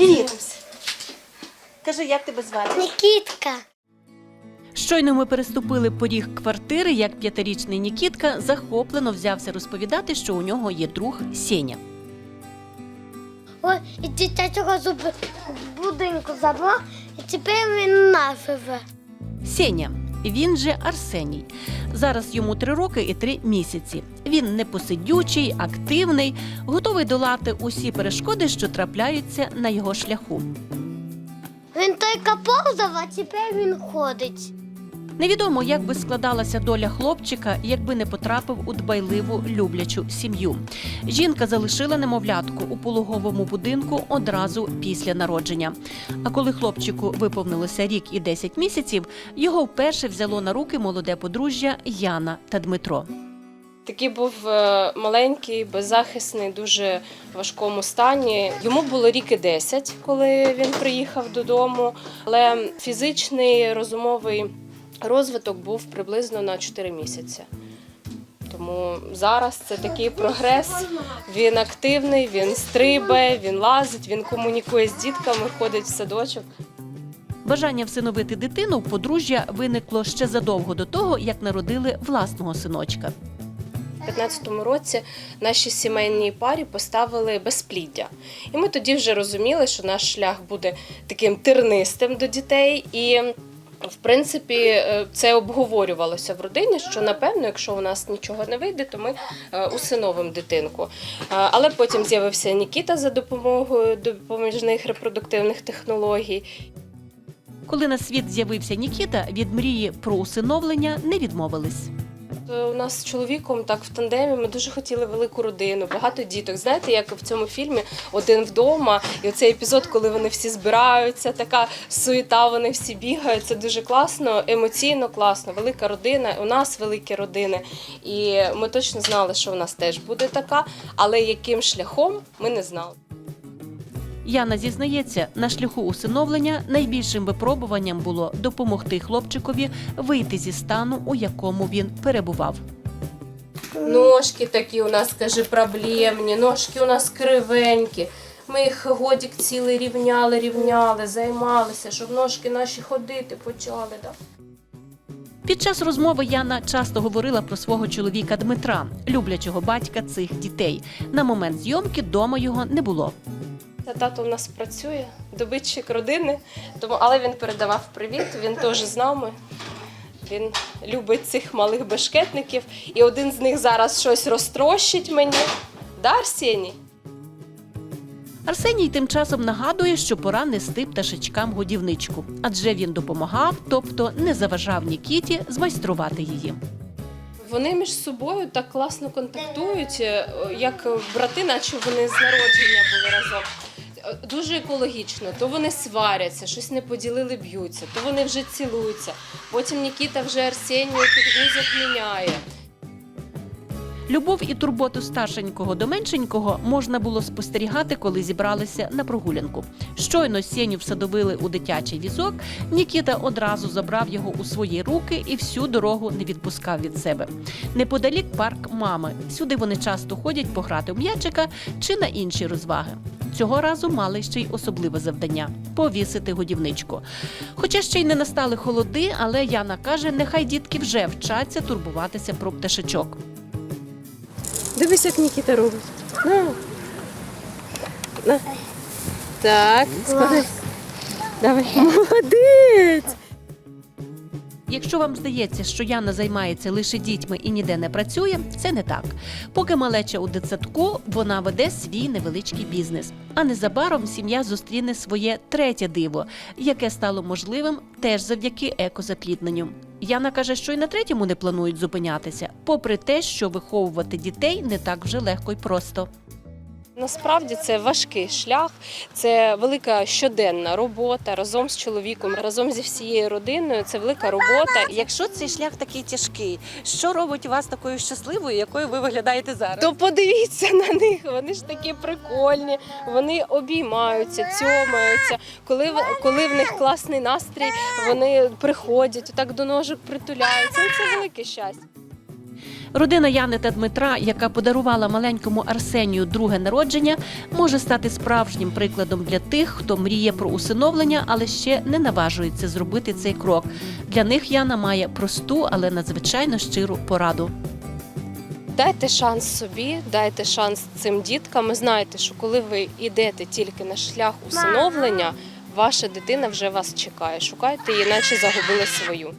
Привіт. Кажи, як тебе звати? Нікітка. Щойно ми переступили поріг квартири, як п'ятирічний Нікітка захоплено взявся розповідати, що у нього є друг Сеня. Ой, і дитячого зуби будинку забрав, і тепер він у нас живе. Сеня, він же Арсеній. Зараз йому три роки і три місяці. Він непосидючий, активний, готовий долати усі перешкоди, що трапляються на його шляху. Він той повзав, а тепер він ходить. Невідомо, як би складалася доля хлопчика, якби не потрапив у дбайливу люблячу сім'ю. Жінка залишила немовлятку у пологовому будинку одразу після народження. А коли хлопчику виповнилося рік і 10 місяців, його вперше взяло на руки молоде подружжя Яна та Дмитро. Такий був е, маленький, беззахисний, дуже важкому стані. Йому було рік і 10, коли він приїхав додому, але фізичний розумовий розвиток був приблизно на 4 місяці. Тому зараз це такий прогрес. Він активний, він стрибає, він лазить, він комунікує з дітками, ходить в садочок. Бажання всиновити дитину в подружжя виникло ще задовго до того, як народили власного синочка. У 15-му році нашій сімейній парі поставили безпліддя. І ми тоді вже розуміли, що наш шлях буде таким тернистим до дітей. І в принципі, е, це обговорювалося в родині, що напевно, якщо у нас нічого не вийде, то ми е, усиновимо дитинку. Е, Але потім з'явився Нікіта за допомогою допоміжних репродуктивних технологій. Коли на світ з'явився Нікіта, від мрії про усиновлення не відмовились. Е, У нас з чоловіком так в тандемі ми дуже хотіли велику родину, багато діток. Знаєте, як в цьому фільмі один вдома, і оцей епізод, коли вони всі збираються, така суєта, вони всі бігають. Це дуже класно, емоційно класно. Велика родина. У нас великі родини. І ми точно знали, що у нас теж буде така, але яким шляхом ми не знали. Яна зізнається, на шляху усиновлення найбільшим випробуванням було допомогти хлопчикові вийти зі стану, у якому він перебував. Ножки такі у нас, каже, проблемні, ножки у нас кривенькі. Ми їх годік цілий рівняли, рівняли, займалися, щоб ножки наші ходити почали. Да. Під час розмови Яна часто говорила про свого чоловіка Дмитра, люблячого батька цих дітей. На момент зйомки дома його не було. Та тато у нас працює, добитчик родини, тому, але він передавав привіт, він теж з нами. Він любить цих малих бешкетників, і один з них зараз щось розтрощить мені. Да, Арсеній? Арсеній тим часом нагадує, що пора нести пташечкам годівничку, адже він допомагав, тобто не заважав Нікіті змайструвати її. Вони між собою так класно контактують, е, як брати, наче вони з народження були разом. Дуже екологічно, то вони сваряться, щось не поділили, б'ються, то вони вже цілуються. Потім Нікіта вже Арсенію підгузок міняє. Любов і турботу старшенького до меншенького можна було спостерігати, коли зібралися на прогулянку. Щойно Сеню всадовили у дитячий візок. Нікіта одразу забрав його у свої руки і всю дорогу не відпускав від себе. Неподалік парк мами. Сюди вони часто ходять пограти в м'ячика чи на інші розваги. Цього разу мали ще й особливе завдання повісити годівничку. Хоча ще й не настали холоди, але Яна каже, нехай дітки вже вчаться турбуватися про пташечок. Дивись, як Нікіта робить. На. На. Так, складай. Давай. Молодець! Якщо вам здається, що Яна займається лише дітьми і ніде не працює, це не так. Поки малеча у дитсадку, вона веде свій невеличкий бізнес. А незабаром сім'я зустріне своє третє диво, яке стало можливим теж завдяки екозаплідненню. Яна каже, що й на третьому не планують зупинятися, попри те, що виховувати дітей не так вже легко й просто. Насправді це важкий шлях, це велика щоденна робота разом з чоловіком, разом зі всією родиною. Це велика робота. Якщо цей шлях такий тяжкий, що робить вас такою щасливою, якою ви виглядаєте зараз? То подивіться на них, вони ж такі прикольні, вони обіймаються, цьомаються. Коли, коли в них класний настрій, вони приходять, так до ножок притуляються. Ну, Це велике щастя. Родина Яни та Дмитра, яка подарувала маленькому Арсенію друге народження, може стати справжнім прикладом для тих, хто мріє про усиновлення, але ще не наважується зробити цей крок. Для них Яна має просту, але надзвичайно щиру пораду. Дайте шанс собі, дайте шанс цим діткам. І знайте, що коли ви йдете тільки на шлях усиновлення, ваша дитина вже вас чекає. Шукайте її, наче загубили свою.